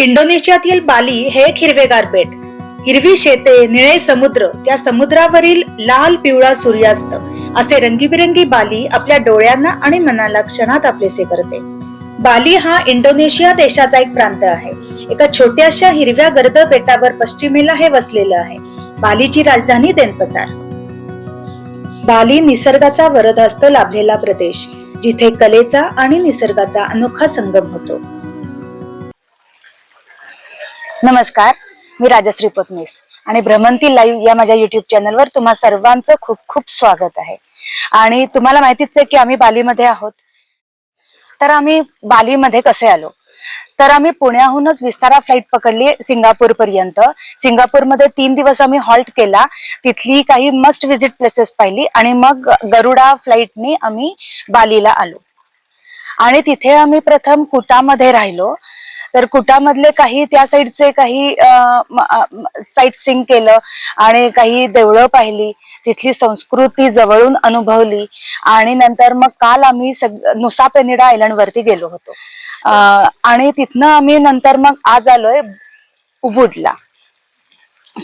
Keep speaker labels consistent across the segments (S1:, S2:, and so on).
S1: इंडोनेशियातील बाली हे एक हिरवेगार बेट. हिरवी शेते निळे समुद्र त्या समुद्रावरील लाल पिवळा सूर्यास्त असे रंगीबिरंगी बाली आपल्या डोळ्यांना आणि मनाला क्षणात आपलेसे करते. बाली हा इंडोनेशिया देशाचा एक प्रांत आहे. एका छोट्याशा हिरव्या गर्द बेटावर पश्चिमेला हे वसलेलं आहे. बालीची राजधानी देनपसार. बाली निसर्गाचा वरदहस्त लाभलेला प्रदेश जिथे कलेचा आणि निसर्गाचा अनोखा संगम होतो. नमस्कार मी राजश्री पत्नीस आणि भ्रमंती लाईव्ह या माझ्या युट्यूब चॅनलवर तुम्हा सर्वांचं खूप खूप स्वागत आहे. आणि तुम्हाला माहितीच आहे की आम्ही बालीमध्ये आहोत. तर आम्ही बालीमध्ये कसे आलो? तर आम्ही पुण्याहूनच विस्तारा फ्लाईट पकडली सिंगापूर पर्यंत. सिंगापूरमध्ये तीन दिवस आम्ही हॉल्ट केला. तिथली काही मस्ट व्हिजिट प्लेसेस पाहिली आणि मग गरुडा फ्लाईटनी आम्ही बालीला आलो. आणि तिथे आम्ही प्रथम कुटामध्ये राहिलो. तर कुटामधले काही त्या साईडचे काही साईट सिंग केलं आणि काही देवळं पाहिली तिथली संस्कृती जवळून अनुभवली आणि नंतर मग काल आम्ही सग नुसा पेनिडा आयलंड वरती गेलो होतो. आणि तिथनं आम्ही नंतर मग आज आलोय उबुडला.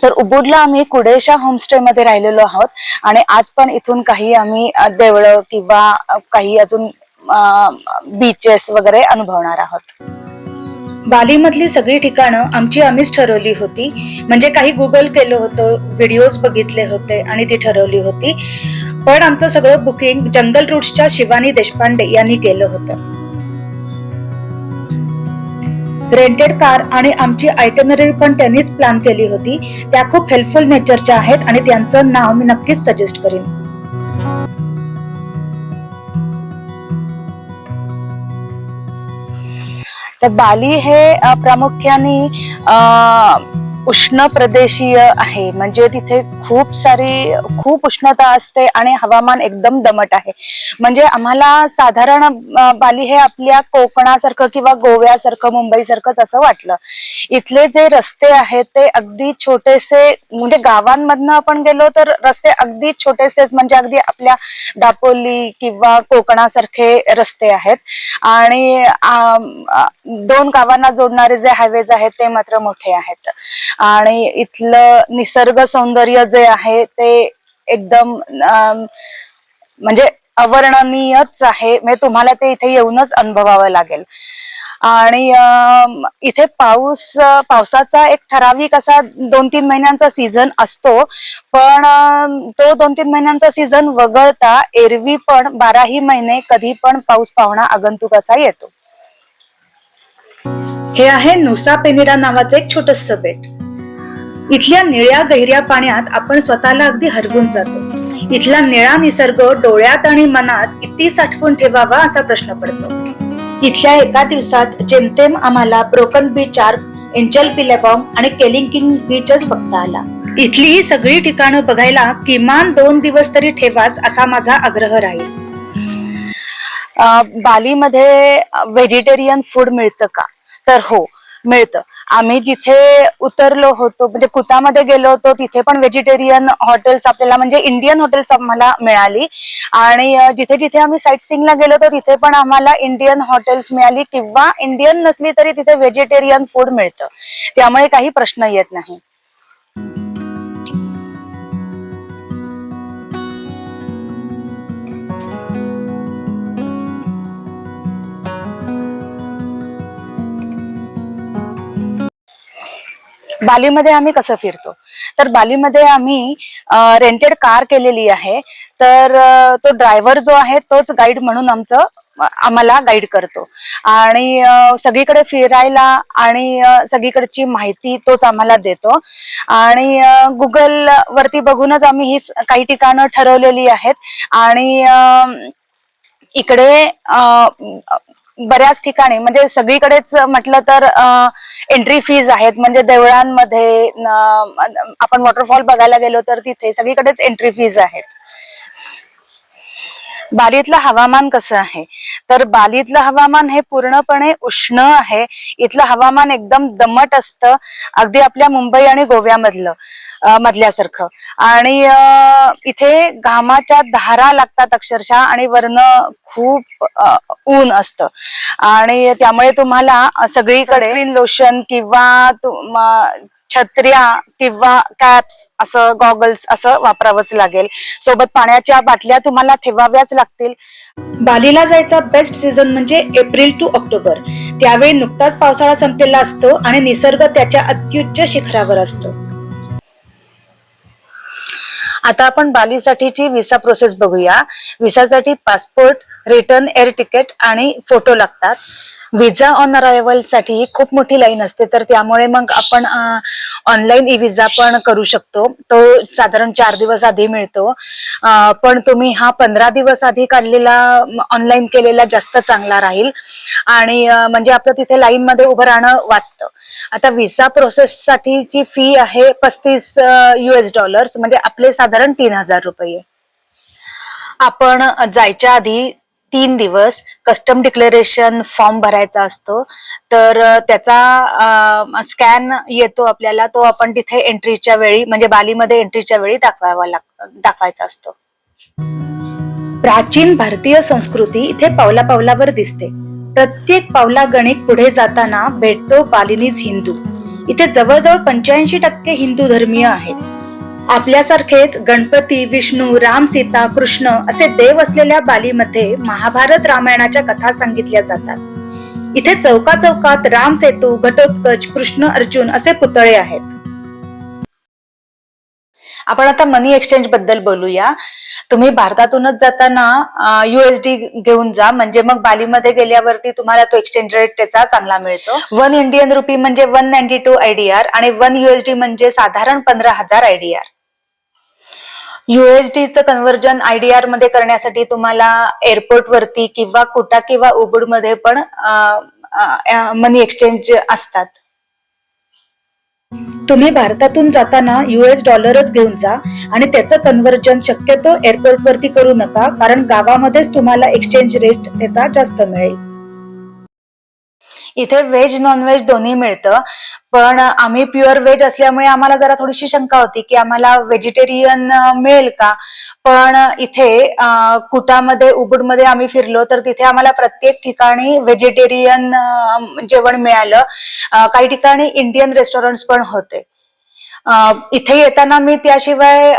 S1: तर उबुडला आम्ही कुडेशा होमस्टे मध्ये राहिलेलो आहोत आणि आज पण इथून काही आम्ही देवळं किंवा काही अजून बीचेस वगैरे अनुभवणार आहोत. बालीमधली सगळी ठिकाणं आमची आम्हीच ठरवली होती. म्हणजे काही गुगल केलं होतं व्हिडिओज बघितले होते आणि ती ठरवली होती. पण आमचं सगळं बुकिंग जंगल रूट्सच्या शिवानी देशपांडे यांनी केलं होतं. रेंटेड कार आणि आमची आयटनरी पण त्यांनीच प्लॅन केली होती. त्या खूप हेल्पफुल नेचरच्या आहेत आणि त्यांचं नाव मी नक्कीच सजेस्ट करेन. तर बाली हे प्रामुख्याने अ, उष्ण प्रदेशीय आहे. म्हणजे तिथे खूप सारी खूप उष्णता असते आणि हवामान एकदम दमट आहे. म्हणजे आम्हाला साधारण बाली हे आपल्या कोकणासारखं किंवा गोव्यासारखं मुंबईसारखंच असं वाटलं. इथले जे रस्ते आहेत ते अगदी छोटेसे म्हणजे गावांमधनं आपण गेलो तर रस्ते अगदी छोटेसेच म्हणजे अगदी आपल्या दापोली किंवा कोकणासारखे रस्ते आहेत. आणि दोन गावांना जोडणारे जे हायवेज आहेत ते मात्र मोठे आहेत. आणि इथलं निसर्ग सौंदर्य जे आहे ते एकदम म्हणजे अवर्णनीयच आहे. म्हणजे तुम्हाला ते इथे येऊनच अनुभवावं लागेल. आणि इथे पाऊस पावसाचा एक ठराविक असा दोन तीन महिन्यांचा सीझन असतो. पण तो दोन तीन महिन्यांचा सीझन वगळता एरवी पण बाराही महिने कधी पण पाऊस पाहुणा आगंतुक असा येतो. हे आहे नुसा पेनिरा नावाचं एक छोटस बेट. इथल्या निळ्या गहिऱ्या पाण्यात आपण स्वतःला अगदी हरवून जातो. इथला निळा निसर्ग डोळ्यात आणि मनात किती साठवून ठेवावा असा प्रश्न पडतो. इथल्या एका दिवसात जेमतेम आम्हाला broken beach arch angel Billabong आणि केलिंकिंग बीचच बघता आला. इथली ही सगळी ठिकाणं बघायला किमान दोन दिवस तरी ठेवाच असा माझा आग्रह राहील. बालीमध्ये व्हेजिटेरियन फूड मिळतं का? तर हो मिळतं. आम्ही जिथे उतरलो होतो म्हणजे कुतामध्ये गेलो होतो तिथे पण व्हेजिटेरियन हॉटेल्स आपल्याला म्हणजे इंडियन हॉटेल्स आम्हाला मिळाली. आणि जिथे जिथे आम्ही साईट सिंगला गेलो होतो तिथे पण आम्हाला इंडियन हॉटेल्स मिळाली. किंवा इंडियन नसली तरी तिथे व्हेजिटेरियन फूड मिळतं. त्यामुळे काही प्रश्न येत नाही. बालीमध्ये आम्ही कसं फिरतो? तर बालीमध्ये आम्ही रेंटेड कार केलेली आहे. तर तो ड्रायव्हर जो आहे तोच गाईड म्हणून आमचं आम्हाला गाईड करतो. आणि सगळीकडे फिरायला आणि सगळीकडची माहिती तोच आम्हाला देतो. आणि गुगल वरती बघूनच आम्ही ही काही ठिकाणं ठरवलेली आहेत. आणि इकडे बऱ्याच ठिकाणी म्हणजे सगळीकडेच म्हटलं तर एंट्री फीज आहेत. म्हणजे देवळांमध्ये आपण वॉटरफॉल बघायला गेलो तर तिथे सगळीकडेच एंट्री फीज आहेत. बालीतलं हवामान कसं आहे? तर बालीतलं हवामान हे पूर्णपणे उष्ण आहे. इथलं हवामान एकदम दमट असतं. अगदी आपल्या मुंबई आणि गोव्यामधलं मधल्यासारखं. आणि इथे घामाच्या धारा लागतात अक्षरशः आणि वरन खूप ऊन असतं. आणि त्यामुळे तुम्हाला सगळीकडे लोशन किंवा छत्र्या किंवा कॅप्स असं गॉगल्स असं वापरावंच लागेल. सोबत पाण्याच्या बाटल्या तुम्हाला ठेवाव्याच लागतील. बालीला जायचा बेस्ट सीझन म्हणजे एप्रिल टू ऑक्टोबर. त्यावेळी नुकताच पावसाळा संपलेला असतो आणि निसर्ग त्याच्या अत्युच्च शिखरावर असतो. आता आपण बालीसाठीची विसा प्रोसेस बघूया. विसासाठी पासपोर्ट रिटर्न एअर तिकीट आणि फोटो लागतात. विजा ऑन अरायव्हलसाठी खूप मोठी लाईन असते. तर त्यामुळे मग आपण ऑनलाईन ई विजा पण करू शकतो. तो साधारण चार दिवस आधी मिळतो. पण तुम्ही हा पंधरा दिवस आधी काढलेला ऑनलाईन केलेला जास्त चांगला राहील. आणि म्हणजे आपलं तिथे लाईन मध्ये उभं राहणं वाचतं. आता विसा प्रोसेस साठीची फी आहे पस्तीस युएस डॉलर्स म्हणजे आपले साधारण तीन हजार रुपये. आपण जायच्या आधी तीन दिवस कस्टम डिक्लेरेशन फॉर्म भरायचा असतो. तर त्याचा स्कॅन येतो आपल्याला तो आपण तिथे एंट्रीच्या वेळी म्हणजे बालीमध्ये एंट्रीच्या वेळी दाखवावा लाग दाखवायचा असतो. प्राचीन भारतीय संस्कृती इथे पावला पावलावर दिसते. प्रत्येक पावला गणित पुढे जाताना भेटतो बालिनीज हिंदू. इथे जवळजवळ पंच्याऐंशी टक्के हिंदू धर्मीय आहेत. आपल्यासारखेच गणपती विष्णू राम सीता कृष्ण असे देव असलेल्या बालीमध्ये महाभारत रामायणाच्या कथा सांगितल्या जातात. इथे चौका चौकात राम सेतू घटोत्कच कृष्ण अर्जुन असे पुतळे आहेत. आपण आता मनी एक्सचेंजबद्दल बोलूया. तुम्ही भारतातूनच जाताना युएसडी घेऊन जा. म्हणजे मग बालीमध्ये गेल्यावरती तुम्हाला तो एक्सचेंज रेट त्याचा चांगला मिळतो. वन इंडियन रुपी म्हणजे वन नाईन्टी टू आयडीआर आणि वन युएसडी म्हणजे साधारण पंधरा हजार आयडीआर युएसडीचं कन्व्हर्जन आयडीआरमध्ये करण्यासाठी तुम्हाला एअरपोर्ट वरती किंवा कुटा किंवा उबुडमध्ये पण मनी एक्सचेंज असतात. तुम्ही भारतातून जाताना युएस डॉलरच घेऊन जा आणि त्याचं कन्व्हर्जन शक्यतो एअरपोर्ट वरती करू नका कारण गावामध्येच तुम्हाला एक्सचेंज रेट त्याचा जास्त मिळेल. इथे व्हेज नॉनव्हेज दोन्ही मिळतं. पण आम्ही प्युअर व्हेज असल्यामुळे आम्हाला जरा थोडीशी शंका होती की आम्हाला व्हेजिटेरियन मिळेल का? पण इथे कुटामध्ये उबुडमध्ये आम्ही फिरलो तर तिथे आम्हाला प्रत्येक ठिकाणी व्हेजिटेरियन जेवण मिळालं. काही ठिकाणी इंडियन रेस्टॉरंट्स पण होते. इथे येताना मी त्याशिवाय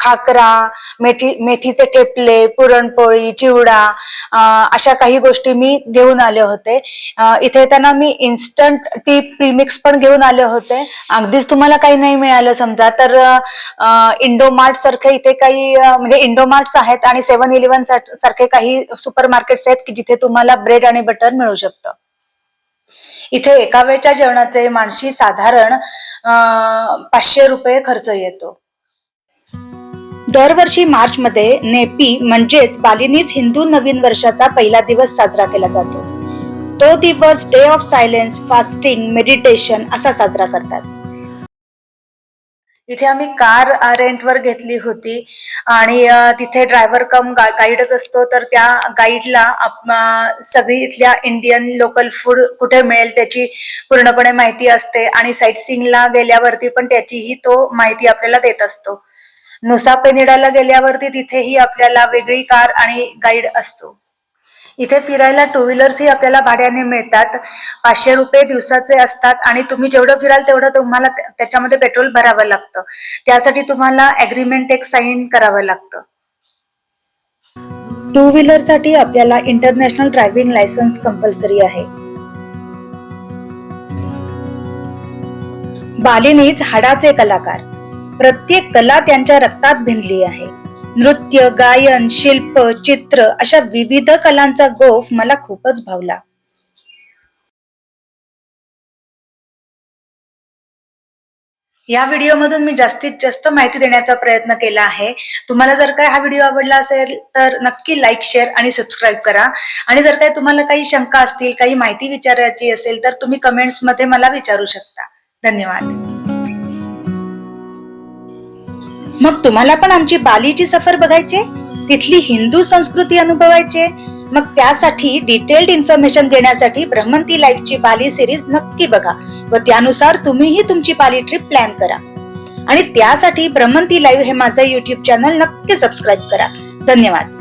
S1: खाकरा मेथी मेथीचे ठेपले पुरणपोळी चिवडा अशा काही गोष्टी मी घेऊन आले होते. इथे येताना मी इन्स्टंट टी प्रीमिक्स पण घेऊन आले होते. अगदीच तुम्हाला काही नाही मिळालं समजा. तर इंडोमार्ट सारखे इथे काही म्हणजे इंडोमार्ट्स आहेत आणि सेव्हन इलेव्हन सारखे काही सुपर मार्केट्स आहेत की जिथे तुम्हाला ब्रेड आणि बटर मिळू शकतं. इथे एका वेळच्या जेवणाचे माणशी साधारण पाचशे रुपये खर्च येतो. दरवर्षी मार्च मध्ये नेपी म्हणजेच बालिनीज हिंदू नवीन वर्षाचा पहिला दिवस साजरा केला जातो. तो दिवस day of silence fasting meditation असा साजरा करतात. इथे आम्ही कार रेंटवर घेतली होती. आणि तिथे ड्रायव्हर कम गाईडच असतो. तर त्या गाईडला सगळी इथल्या इंडियन लोकल फूड कुठे मिळेल त्याची पूर्णपणे माहिती असते. आणि साईट सिंगला गेल्यावरती पण त्याचीही तो माहिती आपल्याला देत असतो. नुसा पेनिडाला गेल्यावरती तिथेही आपल्याला वेगळी कार आणि गाईड असतो. इथे फिरायला टू व्हीलर्सही आपल्याला भाड्याने मिळतात. पाचशे रुपये दिवसाचे असतात आणि तुम्ही जेवढं फिराल तेवढं तुम्हाला त्याच्यामध्ये पेट्रोल भरावं लागतं. त्यासाठी तुम्हाला अग्रीमेंट एक साईन करावं लागतं. टू व्हीलरसाठी आपल्याला इंटरनॅशनल ड्रायव्हिंग लायसन्स कंपल्सरी आहे. बालिनीज हाडाचे कलाकार. प्रत्येक कला त्यांच्या रक्तात भिनली आहे. नृत्य गायन शिल्प चित्र अशा विविध कलांचा गोफ मला खूपच भावला. या व्हिडिओमधून मी जास्तीत जास्त माहिती देण्याचा प्रयत्न केला आहे. तुम्हाला जर काय हा व्हिडिओ आवडला असेल तर नक्की लाईक शेअर आणि सबस्क्राईब करा. आणि जर काय तुम्हाला काही शंका असतील काही माहिती विचारायची असेल तर तुम्ही कमेंट्समध्ये मला विचारू शकता. धन्यवाद. मग तुम्हाला पण आमची बालीची सफर बघायची? तिथली हिंदू संस्कृती अनुभवायची? मग त्यासाठी डिटेल्ड इन्फॉर्मेशन देण्यासाठी भ्रमंती लाईव्हची बाली सिरीज नक्की बघा व त्यानुसार तुम्हीही तुमची बाली ट्रिप प्लॅन करा. आणि त्यासाठी भ्रमंती लाईव्ह हे माझं युट्यूब चॅनल नक्की सबस्क्राईब करा. धन्यवाद.